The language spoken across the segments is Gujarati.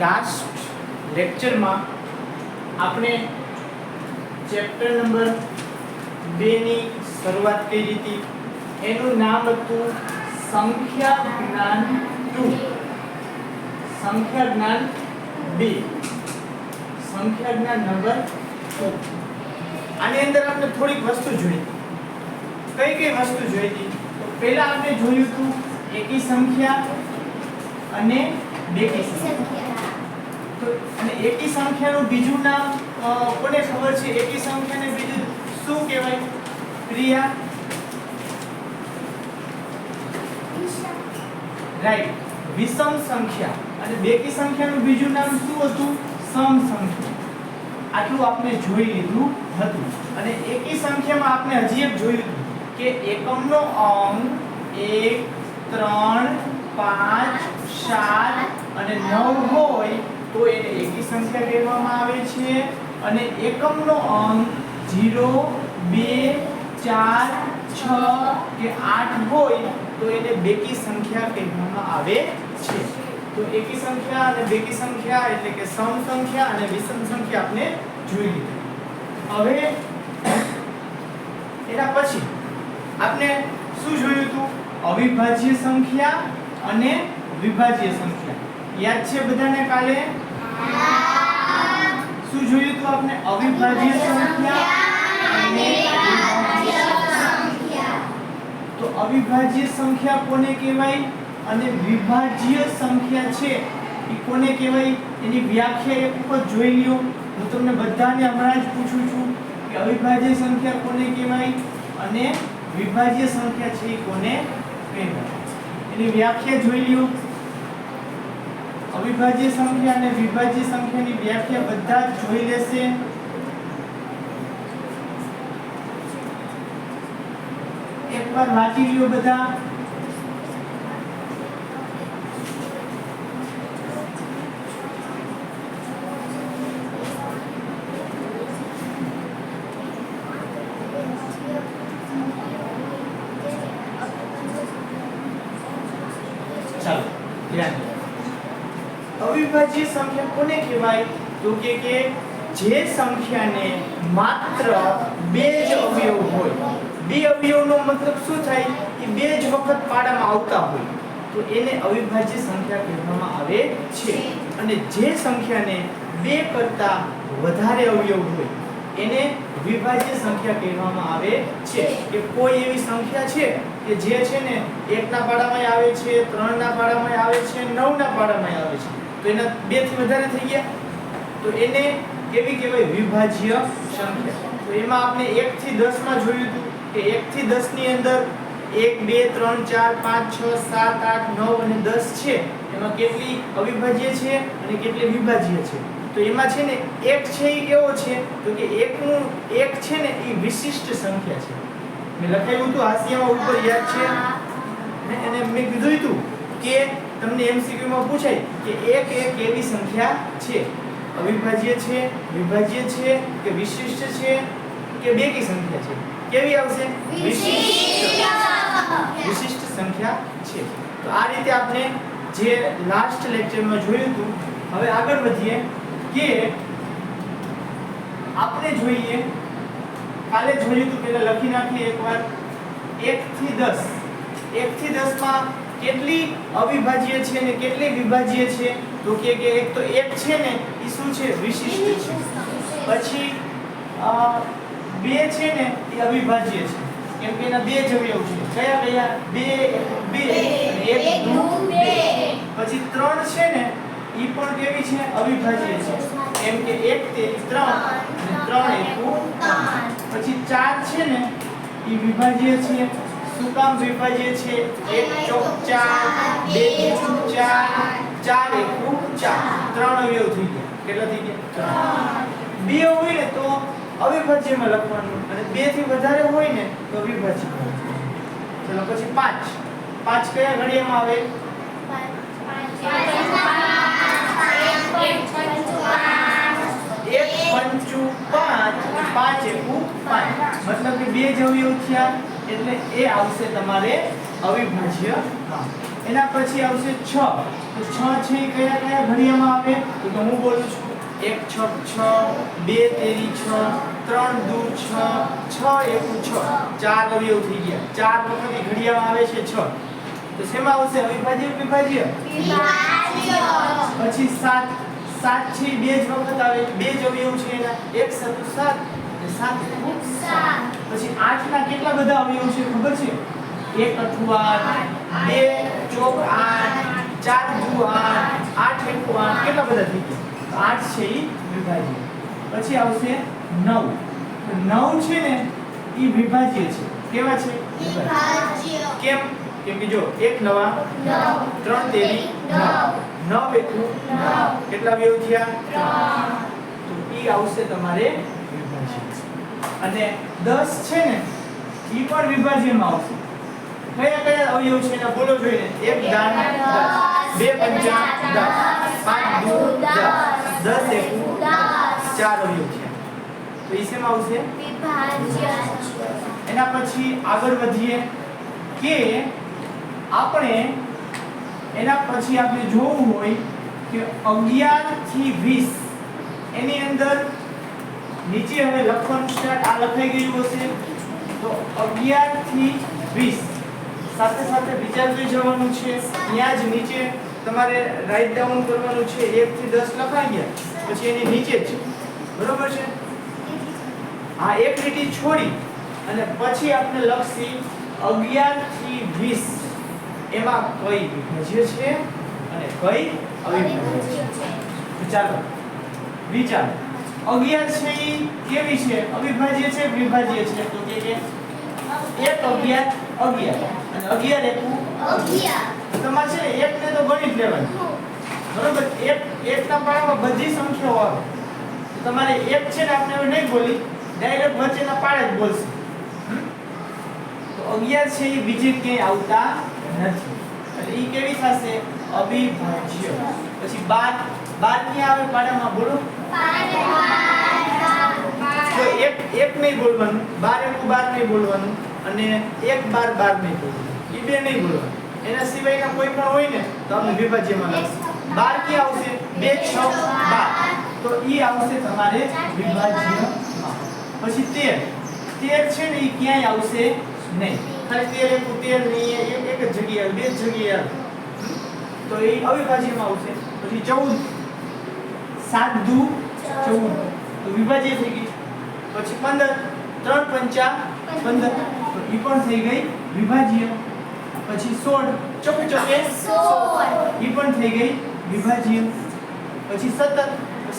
લાસ્ટ લેક્ચરમાં આપણે ચેપ્ટર નંબર બેની શરૂઆત કરી હતી. એનું નામ હતું સંખ્યા જ્ઞાન ટુ. સંખ્યા જ્ઞાન બે. સંખ્યા જ્ઞાન નંબર ટુ. આની અંદર આપણે થોડીક વસ્તુ જોઈ. કઈ કઈ વસ્તુ જોઈ હતી? તો પહેલા આપણે જોયું હતું એકી સંખ્યા અને બેકી સંખ્યા. એકી સંખ્યાનું બીજું નામ કોને ખબર છે? એકી સંખ્યાને બીજું શું કહેવાય? ક્રિયા રાઈટ. વિષમ સંખ્યા. અને બેકી સંખ્યાનું બીજું નામ શું હતું? સમ સંખ્યા. આટલું આપણે જોઈ લીધું હતું. અને એકી સંખ્યામાં આપણે હજી એક જોયું કે એકમનો અંક એક, ત્રણ, પાંચ, સાત અને નવ હોય તો એને એકી સંખ્યા કહેવામાં આવે છે અને એકમનો અંક 0 2 4 6 કે 8 હોય તો એને બેકી સંખ્યા કહેવામાં આવે છે. તો એકી સંખ્યા અને બેકી સંખ્યા એટલે કે સમ સંખ્યા અને વિષમ સંખ્યા આપણે જોઈ લીધી. હવે એના પછી આપણે શું જોયું હતું? અવિભાજ્ય સંખ્યા અને વિભાજ્ય સંખ્યા. યાદ છે બધાને કાલે? શું જોયું તો આપણે અવિભાજ્ય સંખ્યા અને તો અવિભાજ્ય સંખ્યા કોને કહેવાય અને વિભાજ્ય સંખ્યા છે એ કોને કહેવાય? એની વ્યાખ્યા એક ઉપર જોઈ લ્યો. હું તમને બધાને હમણાં જ પૂછું છું કે અવિભાજ્ય સંખ્યા કોને કહેવાય અને વિભાજ્ય સંખ્યા છે એ કોને કહેવાય? એની વ્યાખ્યા જોઈ લ્યો. અવિભાજ્ય સંખ્યા અને વિભાજ્ય સંખ્યાની વ્યાખ્યા બધા જ જોઈ લેશે. એકવાર વાંચી લ્યો બધા ચાલો ધ્યાન દો. અવિભાજ્ય સંખ્યા કોને કહેવાય તો કે કે જે સંખ્યાને માત્ર બે જ અવયવ હોય, બે અવયવનો મતલબ શું થાય? કે બે જ વખત પાડામાં આવતા હોય. તો એને અવિભાજ્ય સંખ્યા કહેવામાં આવે છે. અને જે સંખ્યાને બે કરતા વધારે અવયવ હોય, એને વિભાજ્ય સંખ્યા કહેવામાં આવે છે. કે કોઈ એવી સંખ્યા છે કે જે છે ને એકના પાડામાં આવે છે, ત્રણના પાડામાં આવે છે, નવના પાડામાં આવે છે. તો એના બેથી વધારે થઈ ગયા? તો એને કેવી કહેવાય વિભાજ્ય સંખ્યા. તો એમાં આપણે 1 થી 10 માં જોયું હતું કે 1 થી 10 ની અંદર 1 2 3 4 5 6 7 8 9 અને 10 છે. એમાં કેટલી અવિભાજ્ય છે અને કેટલી વિભાજ્ય છે? તો એમાં છે ને એક છે એ કેવો છે? તો કે એકનું એક છે ને એ વિશિષ્ટ સંખ્યા છે. મેં લખાયું હતું હાસ્યમાં ઉપર યાદ છે. ને અને મેં કીધું હતું કે તમને MCQ માં પૂછાય કે એક એક એવી સંખ્યા છે? અવિભાજ્ય છે વિભાજ્ય છે કે વિશિષ્ટ છે કે બેકી સંખ્યા છે? કેવી આવશે? વિશિષ્ટ. સંખ્યા છે. તો આ રીતે આપણે જે લાસ્ટ લેક્ચરમાં જોયું હતું હવે આગળ વધીએ કે આપણે જોઈએ કાલે જોયું હતું પહેલા લખી નાખીએ એકવાર. 1 થી 10 1 થી 10 માં કેટલી અવિભાજ્ય છે અને કેટલી વિભાજ્ય છે? તો કે કે એક તો એક છે ને એ શું છે? વિશિષ્ટ છે. પછી અ, બે છે ને એ અવિભાજ્ય છે. કેમ કે એના બે જ અવયવ છે. કયા કયા? બે બે. એક બે. પછી ત્રણ છે ને એ પણ કેવી છે? અવિભાજ્ય છે. એમ કે એક તે ત્રણ ત્રણ એક. પછી ચાર છે ને એ વિભાજ્ય છે. શું કામ વિભાજ્ય છે? એક ચોક ચાર બે ચોક ચાર ચાર એકુ ચાર. ત્રણ અવયવ થઈ ગયા. કેટલા થઈ ગયા? બે હોય ને તો અવિભાજ્યમાં લખવાનું. અને બેથી વધારે હોય ને તો અવિભાજ્ય ચલો પછી પાંચ. પાંચ કયા ઘડિયામાં આવે? એક પંચુ પાંચ. પાંચ એકુ પાંચ. મતલબ કે બે જ અવયવ થયા. એટલે એ આવશે તમારે અવિભાજ્ય એના પછી આવશે છ. તો છ છે કયા કયા ઘડિયામાં આવે? તો કે હું બોલું છું. એક છક છ બે તેરી છ ત્રણ દુ છ છ એકુ છ. ચાર અવયવ થઈ ગયા. ચાર વખત ઘડિયામાં આવે છે છ. તો શેમાં આવશે? અવિભાજ્ય વિભાજ્ય? પછી સાત. સાત છે બે જ વખત આવે. બે જ અવયવ છે એના. એક સતુ સાત સાત. પછી આઠના કેટલા બધા અવયવ છે ખબર છે? એક અઠું આઠ બે ચોક આઠ ચાર દુ આઠ આઠ એકુ આઠ કેટલા બધા થઈ ગયા? આઠ છે એ વિભાજ્ય. પછી આવશે નવ. નવ છે ને એ વિભાજ્ય છે. કેવા છે? કેમ? કેમ કે જો એક નવા ત્રણ તેરી નવ. નવ. એકુ. કેટલા વ્યવ થયા? તો એ આવશે તમારે વિભાજ્ય. અને દસ છે ને એ પણ વિભાજ્યમાં આવશે. કયા કયા અવયવ છે એના બોલો જોઈએ એક દાન 10 બે પંચા દસ. પાંચ, દુ, દસ. દસ એક. ચાર અવયવ છે. તો એ શેમાં આવશે? એના પછી આગળ વધીએ કે આપણે એના પછી આપણે જોવું હોય કે 11 થી વીસ એની અંદર નીચે હવે લખવાનું સ્ટાર્ટ આ લખાઈ ગયું હશે. તો 11 થી 20 સાથે સાથે વિચારતું જવાનું છે. ત્યાં જ નીચે તમારે રાઇટ ડાઉન કરવાનું છે. 1 થી 10 લખાઈ ગયા. પછી એની નીચે જ બરોબર છે? આ એક લીટી છોડી અને પછી આપણે લખશી 11 થી 20 એમાં કઈ વિભાજ્ય છે અને કઈ અવિભાજ્ય છે? ચાલો, વિચાર. 11 છે એ કેવી છે? અવિભાજ્ય છે વિભાજ્ય છે? તો કે એક 11 11 અને 11 એકુ? તમારે છે ને એક ને તો ગણિત લેવાનું. બરોબર? એક એક ના પાડામાં બધી સંખ્યાઓ આવે. તમારે એક છે ને આપણે હવે નહીં બોલી ડાયરેક્ટ વચ્ચેના પાડે જ બોલશે. તો 11 છે એ બીજે ક્યાંય આવતા નથી. એટલે એ કેવી થશે? અવિભાજ્ય. પછી બાર બાર ક્યાં આવે પાડામાં? બોલો. તો એક એક નહીં બોલવાનું. 12 એકુ 12 નહીં બોલવાનું. અને એક બાર બાર નહીં એ બે નહીં બોલવાનું. એના સિવાયના કોઈ પણ હોય ને, તો આપણે વિભાજ્યમાં લખશું બાર કે આવશે? બે, છ, બાર. તો એ આવશે તમારે વિભાજ્ય પછી તેર. તેર છે ને એ ક્યાંય આવશે નહીં. ખાલી તેર એક તેર નહીં એક જ જગ્યાએ બે જ જગ્યાએ. તો એ અવિભાજ્યમાં આવશે. પછી ચૌદ. સાત દુ ચૌદ. તો વિભાજ્ય થઈ ગઈ પછી 15 ત્રણ પંચા 15 ઈ પણ થઈ ગઈ વિભાજ્ય. પછી 16 ચોકે ચોકે એ પણ થઈ ગઈ વિભાજ્ય. પછી 17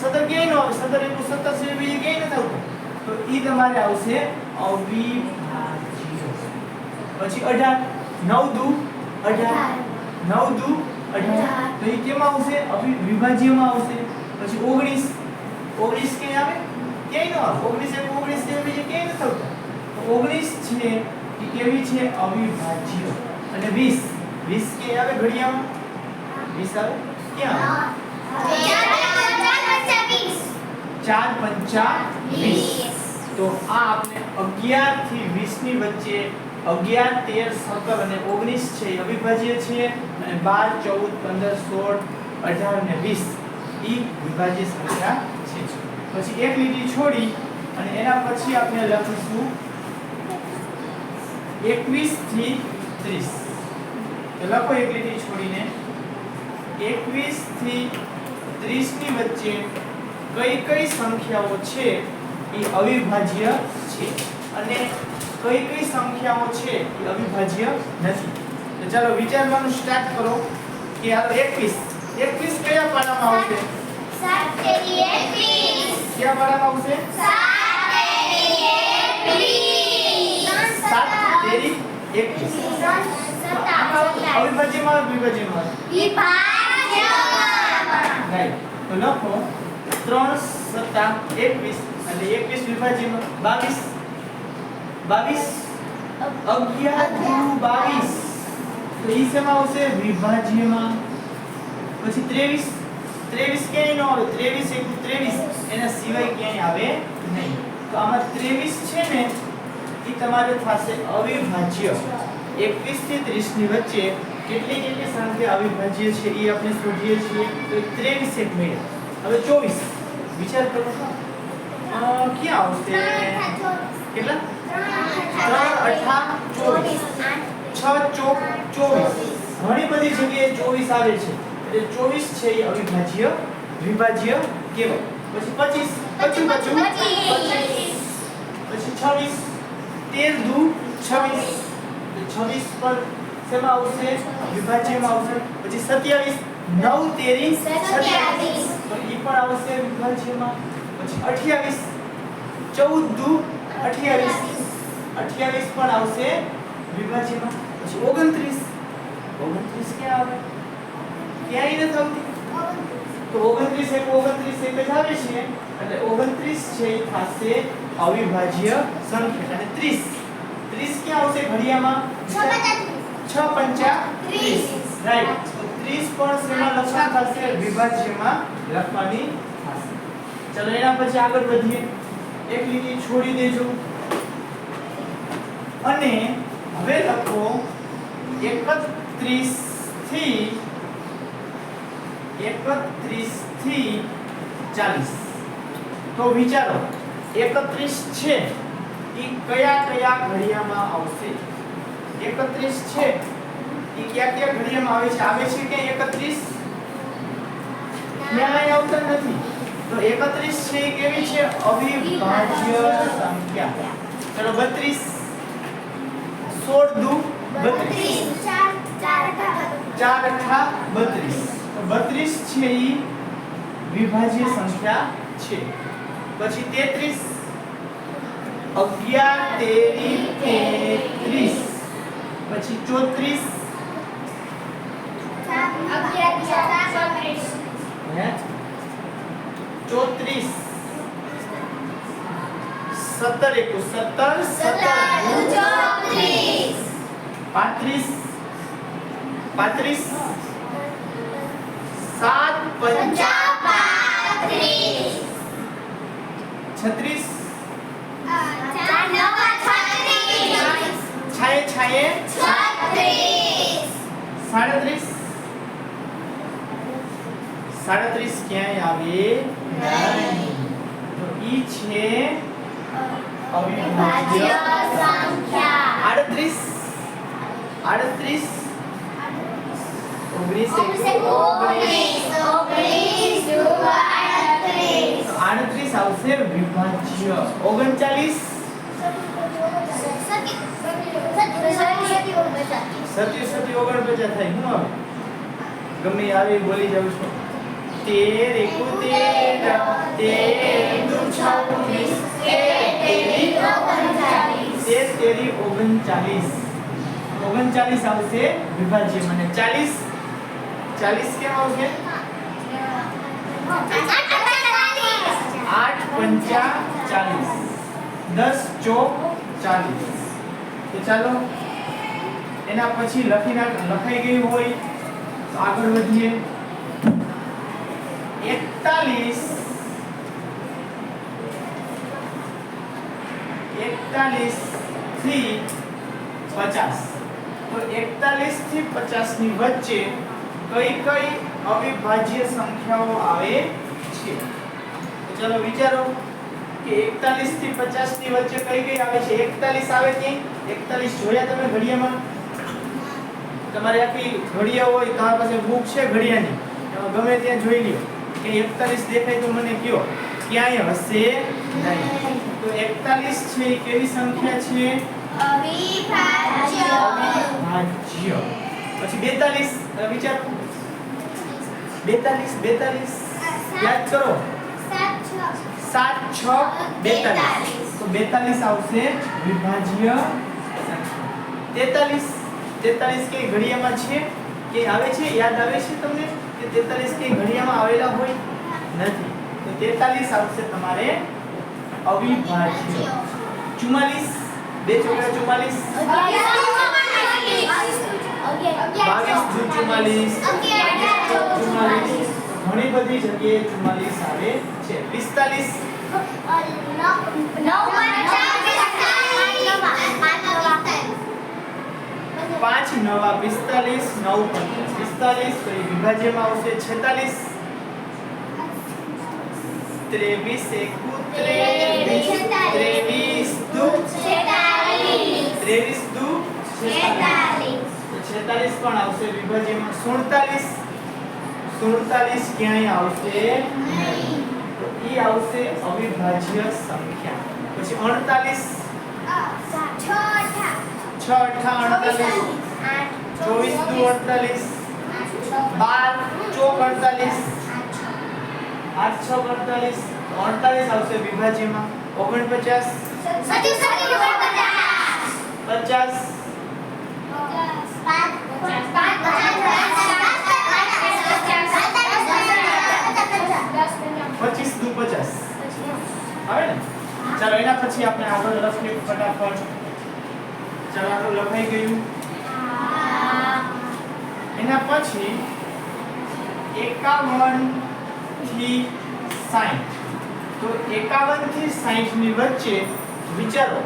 17 ક્યાંય નો આવે? 17 એકુ 17 છે બીજે ક્યાંય નથી આવતું તો એ તમારે આવશે અવિભાજ્ય. પછી 18 9 દુ 18 9 દુ 18 તો એ કેમાં આવશે? અવિ વિભાજ્યમાં આવશે. પછી 19 19 ક્યાંય આવે? ક્યાંય ન આવે. 19 એકુ 19 છે બીજે ક્યાંય નથી આવતું તો 19 છે ઈ કેવી છે? અવિભાજ્ય. અને 20 20 કે આવે ઘડિયામાં 20 આવે? ક્યાં ચાર પંચા વીસ. તો આ આપણે 11 થી 20 ની વચ્ચે 11 13 17 અને 19 છે એ અવિભાજ્ય છે. અને 12 14 15 16 18 અને 20 ઈ વિભાજ્ય સંખ્યા છે. પછી એક લીટી છોડી અને એના પછી આપણે લખીશું 21 થી 30 તો લખો એક લીટી છોડીને 21 થી 30 ની વચ્ચે કઈ કઈ સંખ્યાઓ છે એ અવિભાજ્ય છે? અને કઈ કઈ સંખ્યાઓ છે એ અવિભાજ્ય નથી. તો ચાલો વિચારવાનું સ્ટાર્ટ કરો કે આ 21 21 કયા પાડામાં આવશે? કયા પાડામાં આવશે? સાત તેરી 21 અવિભાજ્યમાં વિભાજ્યમાં રાઈટ તો લખો 3 સત્તા 21 અને 21 વિભાજ્યમાં 22 22 11 દુ 22 તો ઈ શેમાં આવશે? વિભાજ્યમાં પછી 23 23 ક્યાંય ન આવે? 23 એકુ 23 એના સિવાય ક્યાંય આવે નહીં. તો આમાં 23 છે ને એ તમારે પાસે અવિભાજ્ય 21 થી 30 ની વચ્ચે કેટલી કેટલી સંખ્યા અવિભાજ્ય છે એ આપણે શોધીએ છીએ? તો 23 એક મળે હવે 24 વિચાર કરો અ, ક્યાં આવશે? કેટલા? ત્રણ અઠા ચોવીસ. છ ચોક ચોવીસ. ઘણી બધી જગ્યાએ ચોવીસ આવે છે. એટલે ચોવીસ છે એ અવિભાજ્ય વિભાજ્ય કહેવાય પછી પચીસ. પચું પચું પછી છવ્વીસ. તેર દુ છવ્વીસ છવ્વીસ પર શેમાં આવશે? વિભાજ્યમાં આવશે. પછી સત્યાવીસ, નવ, તેરી સત્યાવીસ એ પણ આવશે વિભાજ્યમાં. પછી અઠ્યાવીસ, ચૌદ દુ અઠ્યાવીસ. અઠ્યાવીસ પણ આવશે વિભાજ્યમાં. પછી ઓગણત્રીસ. ઓગણત્રીસ ક્યાં આવે? ક્યાંય નથી આવતી. તો ઓગણત્રીસ એક ઓગણત્રીસ એક જ આવે છે. એટલે ઓગણત્રીસ છે એ થશે અવિભાજ્ય સંખ્યા અને ત્રીસ. ત્રીસ ક્યાં આવશે ઘડિયામાં છ પંચા ત્રીસ. રાઈટ તો ત્રીસ પણ શેમાં લખવાનું થશે વિભાજ્યમાં લખવાની થશે ચલો એના પછી આગળ વધીએ. એક લીટી છોડી દેજો. અને હવે લખો 31 થી 31 થી 40 તો વિચારો 31 છે એ કયા કયા ઘડિયામાં આવશે? 31 છે એ કયા કયા ઘડિયામાં આવે છે? આવે છે કે 31 ક્યાંય આવતા નથી. તો 31 છે એ કેવી છે? અવિભાજ્ય સંખ્યા. ચલો 32 16 દુ 32 ચાર અઠા બત્રીસ. બત્રીસ છે ઈ વિભાજ્ય સંખ્યા છે. પછી તેત્રીસ. અગિયાર, તેરી, તેત્રીસ. પછી ચોત્રીસ. હે? ચોત્રીસ. સત્તર એકુ, સત્તર સત્તર. પાંત્રીસ. પાંત્રીસ. સાત પંચા છત્રીસ છાયે છાયે સાડત્રીસ સાડત્રીસ ક્યાંય આવે નહીં તો ઈ છે અવિભાજ્ય આડત્રીસ આડત્રીસ ઓગણીસ એકુ ઓગણીસ આડત્રીસ. આવશે વિભાજ્ય. ઓગણચાલીસ? સતી સતી ઓગણપચાસ થાય. શું આવે? ગમે આવી બોલી જાઉં છું. તેર એકુ તેર તેર દુ છવ્વીસ તેર તેરી તેર તેરી ઓગણચાલીસ. ઓગણચાલીસ આવશે વિભાજ્ય. મને ચાલીસ? ચાલીસ કેમ આવશે? આઠ પંચા ચાલીસ. દસ ચોક ચાલીસ. ચાલો, એના પછી લખી લખાઈ ગયું હોય આગળ વધીએ. એકતાલીસ. એકતાલીસથી પચાસ. તો એકતાલીસથી પચાસની વચ્ચે કઈ કઈ અવિભાજ્ય સંખ્યાઓ આવે છે? ચલો વિચારો કે 41 થી 50 ની વચ્ચે કઈ કઈ આવે છે? 41 આવે કે 41 જોયા તમે ઘડિયામાં? તમારે આખી ઘડિયા હોય તમારી પાસે બુક છે ઘડિયાની. ગમે ત્યાં જોઈ લ્યો. કે 41 દેખાય તો મને કયો? ક્યાંય હશે નહીં. તો 41 છે કેવી સંખ્યા છે? અવિભાજ્ય. અવિભાજ્ય. પછી 42 હવે વિચારો. 42 42 યાદ કરો. સાત છ બેતાલીસ તો બેતાલીસ આવશે વિભાજ્ય તેતાલીસ તેતાલીસ કે ઘડિયામાં છે કે આવે છે યાદ આવે છે તમને કે તેતાલીસ કે ઘડિયામાં આવેલા હોય નથી તો તેતાલીસ આવશે તમારે અવિભાજ્ય ચુમ્માલીસ બે ચોકડા ચુમ્માલીસ બાવીસ ચુમ્માલીસ ચુમ્માલીસ ઘણી બધી જગ્યાએ ચુમ્માલીસ આવે છે. પિસ્તાલીસ. પાંચ, નવા પિસ્તાલીસ, નવ પંદર પિસ્તાલીસ પછી વિભાજ્યમાં આવશે છેતાલીસ. ત્રેવીસ, એકુ ત્રેવીસ. ત્રેવીસ, દુ. ત્રેવીસ, દુ. છેતાલીસ પણ આવશે વિભાજ્યમાં સુડતાલીસ. સુડતાલીસ ક્યાંય આવશે નહીં. તો ઈ આવશે અવિભાજ્ય સંખ્યા પછી અડતાલીસ છ અઠા અડતાલીસ ચોવીસ દુ અડતાલીસ બાર ચોક અડતાલીસ આઠ છ અડતાલીસ અડતાલીસ આવશે વિભાજ્યમાં ઓગણપચાસ પચાસ પચીસ દુ પચાસ આવે ને ચાલો, એના પછી આપણે આગળ લખીએ ફટાફટ ચાલો આગળ લખાઈ ગયું. એના પછી એકાવનથી સાઠ તો એકાવનથી સાઠની વચ્ચે વિચારો,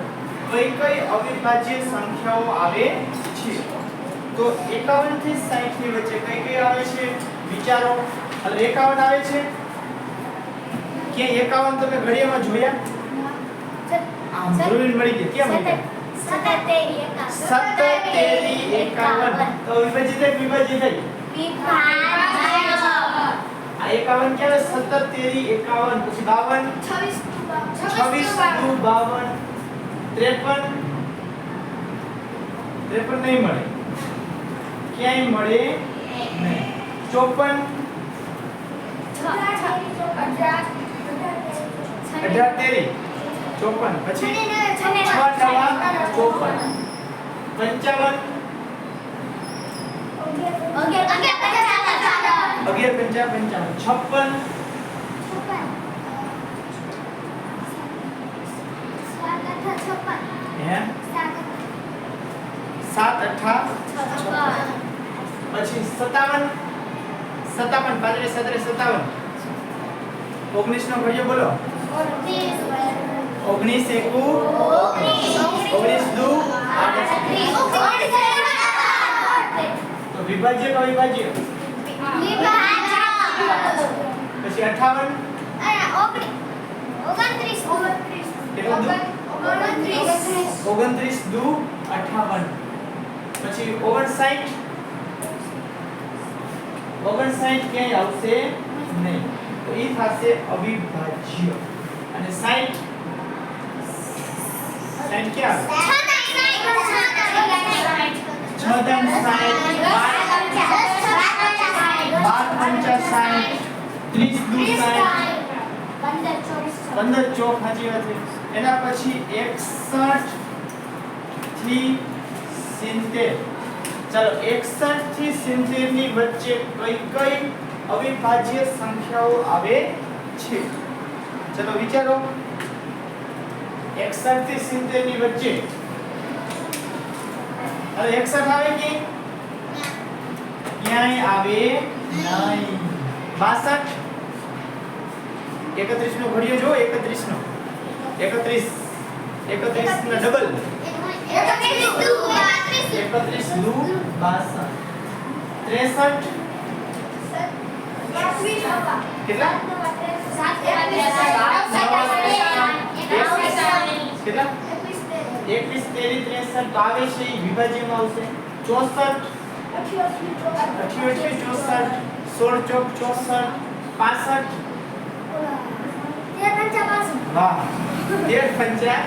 કઈ કઈ અવિભાજ્ય સંખ્યાઓ આવે છે? તો એકાવનથી સાઠની વચ્ચે કઈ કઈ આવે છે? વિચારો. એકાવન આવે છે? કે એકાવન તમે ઘડિયામાં જોયા? આમ મળી ગઈ કેમ મળ્યા એકાવન તો વિભાજિત થાય વિભાજિત થાય આ એકાવન ક્યારે સત્તર એકાવન પછી બાવન છવ્વીસ દુ બાવન ત્રેપન ત્રેપન નહીં મળે ક્યાંય મળે નહીં ચોપન અઢાર તેરી. ચોપન પછી છ નવા ચોપન પંચાવન અગિયાર પંચા પંચાવન છપ્પન હે સાત અઠા પછી સત્તાવન સત્તાવન પાંત્રીસ સત્રીસ સત્તાવન ઓગણીસ નો ઘડિયો બોલો ઓગણીસ એકુ ઓગણીસ દુ તો વિભાજ્ય નો વિભાજ્ય પછી અઠાવન? કેટલું દુ ઓગણત્રીસ દુ અઠાવન. પછી ઓગણસાઠ? ઓગણસાઠ ક્યાંય આવશે નહીં. તો એ થશે અવિભાજ્ય. અને સાઠ? ક્યાં આવે છ દમ સાઠ બાર પંચા સાઠ ત્રીસ દૂર સાઠ પંદર ચોક હાજી હતી. એના પછી એકસઠથી સિત્તેર. ચાલો એકસઠથી સિત્તેરની વચ્ચે કઈ કઈ અવિભાજ્ય સંખ્યાઓ આવે છે? ચલો વિચારો. એકસઠથી સિત્તેરની વચ્ચે અરે એકસઠ આવે કે ક્યાંય આવે નહીં બાસઠ એકત્રીસ નો ઘડિયો જો એકત્રીસ નો એકત્રીસ એકત્રીસ ના ડબલ એકત્રીસ દુ બાસઠ ત્રેસઠ કેટલા કેટલા? એકવીસ તેરી ત્રેસઠ તો આવે છે એ વિભાજ્યમાં આવશે. ચોસઠ. અઠ્યોતેર ચોસઠ સોળ ચોક ચોસઠ પાસઠ. વાહ. તેર પંચા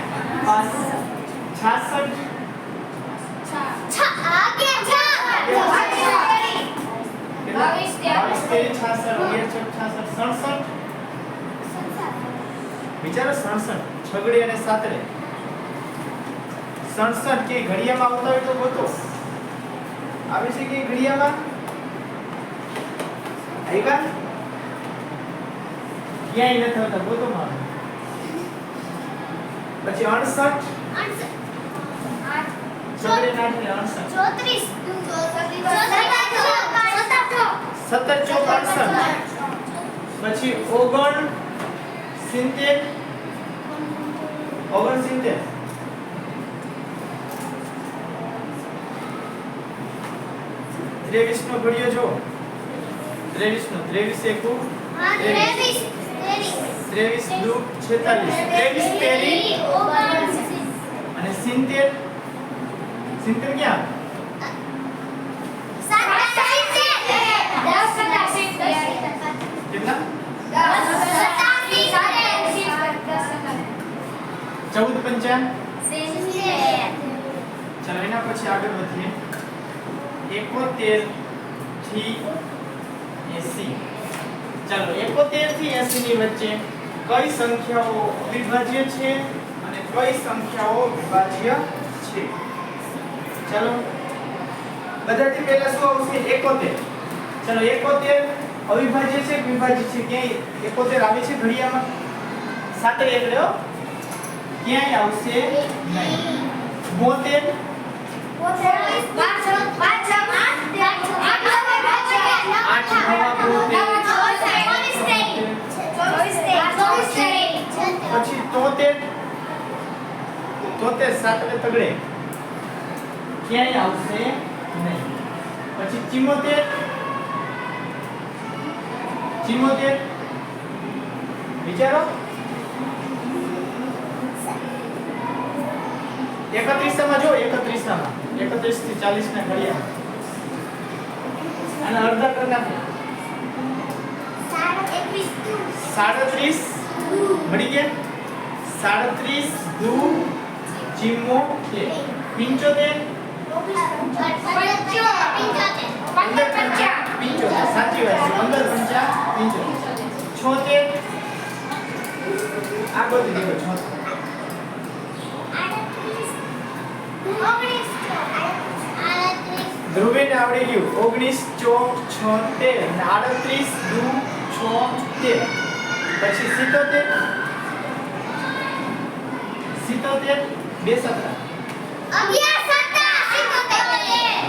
પાસઠ છાસઠ. કેટલા? બાવીસ, તેર. બાવીસ તેરી છાસઠ. અગિયાર ચોક છાસઠ સડસઠ. વિચારો સડસઠ. છગડી અને સાતડે સડસઠ કે ઘડિયામાં આવતા હોય તો ગોતો. આવે છે કે ઘડિયામાં આવ્યા ક્યાંય નથી આવતા ગોતો માં પછી અડસઠ સત્તર ચોક પછી ઓગણ સિત્તેર. ઓગણ સિત્તેર ત્રેવીસ નો ઘડિયો જો ત્રેવીસ નો ત્રેવીસ એકુ ત્રેવીસ દુ છેતાલીસ ત્રેવીસ તેરી અને સિત્તેર સિત્તેર ક્યાં ચૌદ પંચા? ચાલો એના પછી આગળ વધીએ. એકોતેરથી એસી. ચાલો એકોતેરથી એસી ની વચ્ચે કઈ સંખ્યાઓ અવિભાજ્ય છે અને કઈ સંખ્યાઓ વિભાજ્ય છે? ચાલો બધાથી પહેલા શું આવશે? એકોતેર. ચાલો એકોતેર અવિભાજ્ય છે વિભાજ્ય છે? ક્યાંય એકોતેર આવે છે ઘડિયામાં સાતડે એટલે. ક્યાંય આવશે નહીં. બોતેર? પછી તોતેર? તોતેર સાતડે તગડે. ક્યાંય આવશે નહીં. પછી ચિમોતેર? ચિમોતેર? વિચારો. એકત્રીસમાં જો, એકત્રીસમાં. એકત્રીસથી ચાલીસ ને ઘડિયા અને અડધા નાખો. સાડત્રીસ મળી ગયા સાડત્રીસ દુ પંદર પંચા. પિંચોતેર. સાચી વાત છે. પંદર પંચા, પિંચોતેર. છોતેર. આ બધું દેખો, છોતેર. ધ્રુવીને આવડી ગયું. ઓગણીસ ચોક છોતેર આડત્રીસ દુ છોતેર. પછી સિત્તોતેર. સિત્તોતેર બે સત્તા.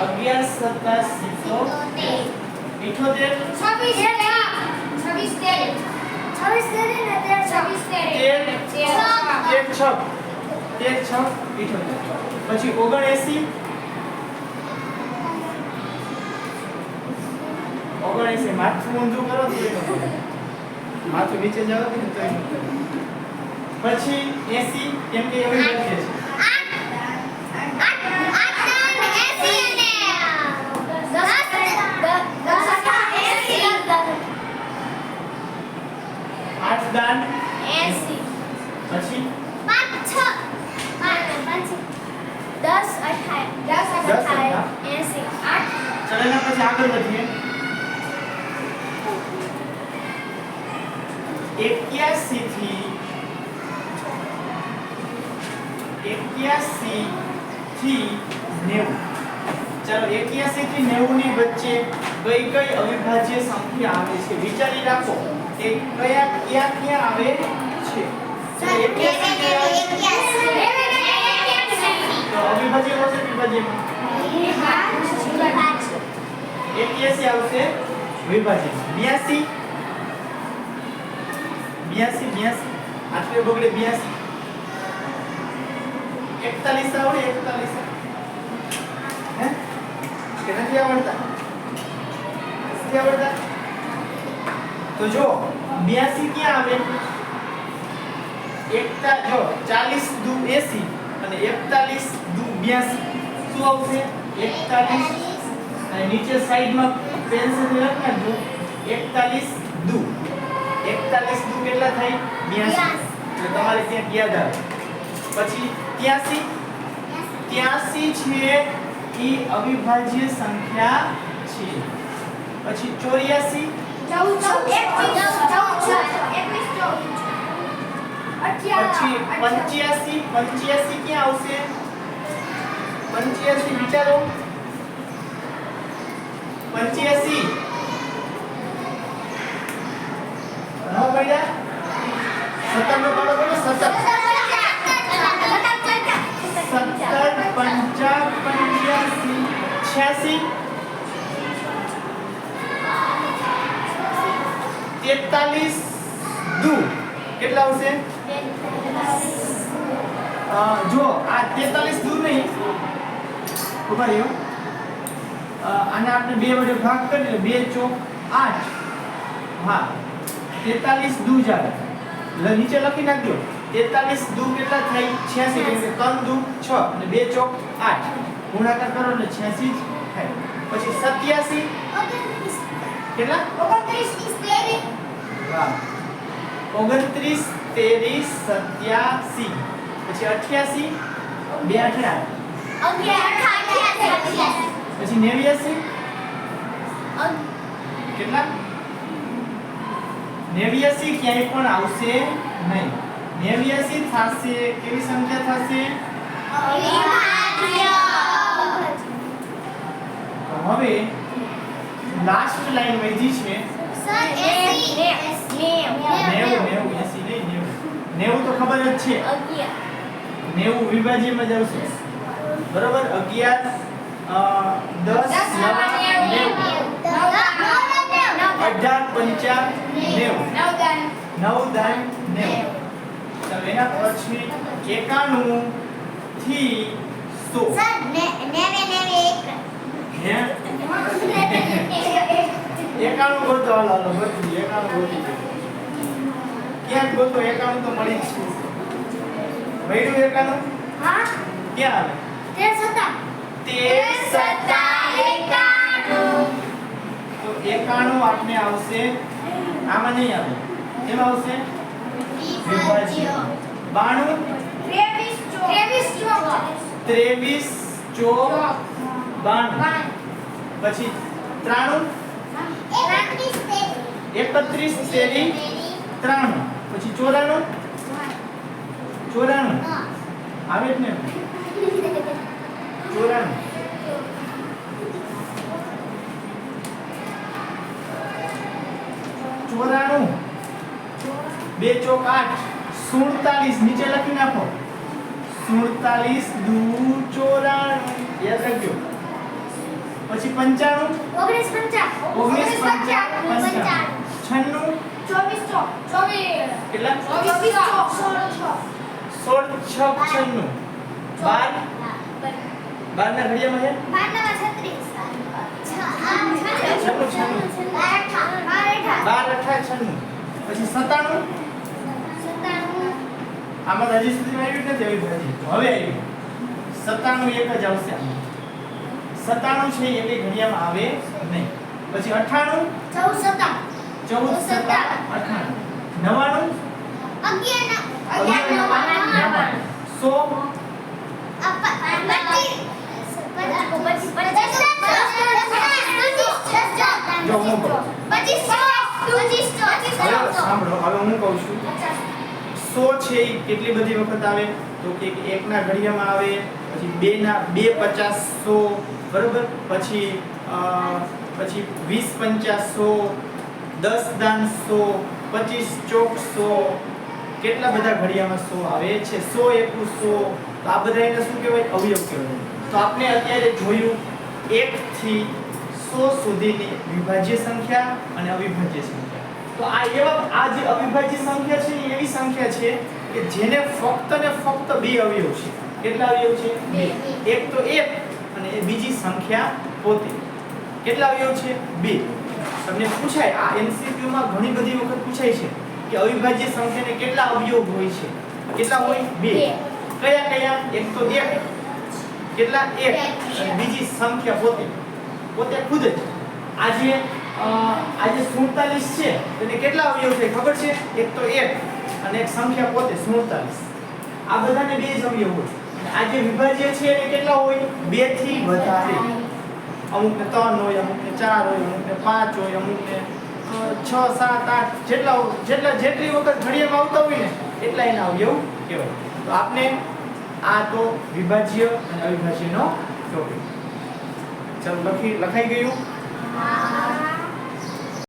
અગિયાર સત્તા સિત્તોતેર. ઇઠોતેર. તેર છ. તેર છ ઇઠોતેર પછી ઓગણએસી ઓગણએસી માથું ઊંધું કરો તો માથું નીચે જાવ. પછી એસી કેમ કે એવી લખીએ છે આઠ દાન પછી દસ અઠાય દસ અઠાય એસી આઠ ચાલો એના પછી આગળ વધીએ. એક્યાસી થી એક્યાસી થી નેવું. ચાલો એક્યાસી થી નેવું ની વચ્ચે કઈ કઈ અવિભાજ્ય સંખ્યા આવે છે? વિચારી રાખો એ કયા ક્યાં ક્યાં આવે છે? ચાલો, 81 તો અવિભાજ્ય આવશે વિભાજ્ય એક્યાસી આવશે વિભાજન બ્યાસી. બ્યાસી બ્યાસી. આટલે બગડે બ્યાસી. એકતાલીસ આવડે, એકતાલીસ ક્યાં આવે? એકતા, જો, ચાલીસ દુ એસી અને એકતાલીસ દુ બ્યાસી. શું આવશે? એકતાલીસ અને નીચે સાઈડમાં પેન્સિલ લખી નાખજો 41 દુ 41 દુ કેટલા થાય 82 એટલે તમારે ત્યાં યાદ આવે પછી 83 83 છે ઈ અવિભાજ્ય સંખ્યા છે પછી 84 પછી 85 85 ક્યાં આવશે 85 વિચારો પંચ્યાસી ન પડ્યા સત્તર નો પાડો બોલો સત્તર સત્તર પંચા પંચ્યાસી છ્યાસી તેતાલીસ દુ કેટલા આવશે અ, જો આ તેતાલીસ દૂર નહીં ઊભા રહ્યો અ, આને આપણે બે વડે ભાગ કરીએ બે ચોક આઠ. હા તેતાલીસ દુ જાય નીચે લખી નાખજો. તેતાલીસ દુ કેટલા થાય? છ્યાસી ત્રણ દુ છ. અને બે ચોક આઠ. ગુણાકાર કરો એટલે છ્યાસી જ થાય. પછી સત્યાસી. કેટલા? વાહ ઓગણત્રીસ ત્રેવીસ સત્યાસી. પછી અઠ્યાસી. બે અઠરા પછી નેવ્યાસી કેટલા નેવ્યાસી ક્યાંય પણ આવશે નહીં નેવ્યાસી થશે કેવી સંખ્યા થશે હવે લાસ્ટ લાઈન વધી છે નેવું તો ખબર જ છે નેવું વિભાજ્યમાં જ આવશે બરોબર અગિયાર દસ અઢાર પંચા નેવું. નવ દાન નેવું. એના પછી એકાણું થી સો. એકાણું ગોતો હાલો હાલો એકાણું ગોતી ક્યાંક ગોતો એકાણું તો મળી જ મળ્યું એકાણું? ક્યાં આવે? તેર સત્તા તો એકાણું આપને આવશે. આમાં નહીં આવે. એમાં આવશે? વિભાજ્ય બાણું. ત્રેવીસ ચોક. બાણું. પછી ત્રાણું. એકત્રીસ તેરી ત્રાણું. પછી ચોરાણું. ચોરાણું. આવે જ ને? ચોરાણું ચોરાણું. બે ચોક આઠ. સુડતાલીસ. નીચે લખી નાખો. સુડતાલીસ દુ ચોરાણું. યાદ રાખજો. પછી પંચાણું. ઓગણીસ પંચા. ઓગણીસ પંચાણું છન્નું. ચોવીસ ચોવીસ. કેટલા? ચોવીસ સોળ ચોક. સોળ છ છન્નું. બાર. બાર ના ઘડિયામાં છે? બારના બાર અઠા છન્નું પછી સત્તાણું? આમાં હજી સુધી આવ્યું નથી આવી ભાજી હવે આવ્યું. સત્તાણું એક જ આવશે સત્તાણું છે એ કઈ ઘડિયામાં આવે નહીં. પછી અઠાણું? ચૌદ સત્તા અઠાણું. નવાણું? અગિયાર નવાણું. સો? સો છે એ કેટલી બધી વખત આવે? તો કે એકના ઘડિયામાં આવે, પછી બે ના બે પચાસ સો, બરોબર? પછી પછી વીસ પંચાસ સો, દસ દાન સો પચીસ ચોક સો કેટલા બધા ઘડિયામાં સો આવે છે? સો, એકું સો, તો આ બધા એને શું કહેવાય? અવયવ કહેવાય. તો આપણે અત્યારે જોયું એક થી સો સુધીની વિભાજ્ય સંખ્યા અને અવિભાજ્ય સંખ્યા. તો આ એવા આ જે અવિભાજ્ય સંખ્યા છે એવી સંખ્યા છે કે જેને ફક્ત ને ફક્ત બે અવયવ છે. કેટલા અવયવ છે? બે. એક તો એક અને બીજી સંખ્યા પોતે. કેટલા અવયવ છે? બે. તમને પૂછાય આ એમસીક્યુ માં ઘણી બધી વખત પૂછાય છે કે અવિભાજ્ય સંખ્યાને કેટલા અવયવ હોય છે? કેટલા હોય? બે. કયા કયા? એક તો એક કેટલા? એક. બીજી સંખ્યા પોતે. પોતે ખુદ જ. આજે આજે 47 છે. તેને કેટલા અવયવ છે? ખબર છે? એક તો એક અને એક સંખ્યા પોતે 47 આ બધાને બે જ અવયવ હોય. આજે વિભાજ્ય છે એ કેટલા હોય? બેથી વધારે. અમુકને ત્રણ હોય, અમુકને ચાર હોય, અમુકને પાંચ હોય, અમુકને છ, સાત, આઠ, જેટલા જેટલા જેટલી વખત ઘડિયામાં આવતા હોય ને, એટલા એના અવયવ કહેવાય. તો આપને આ તો વિભાજ્ય અને અવિભાજ્યનો ટોપિક ચાલો લખી લખાઈ ગયું?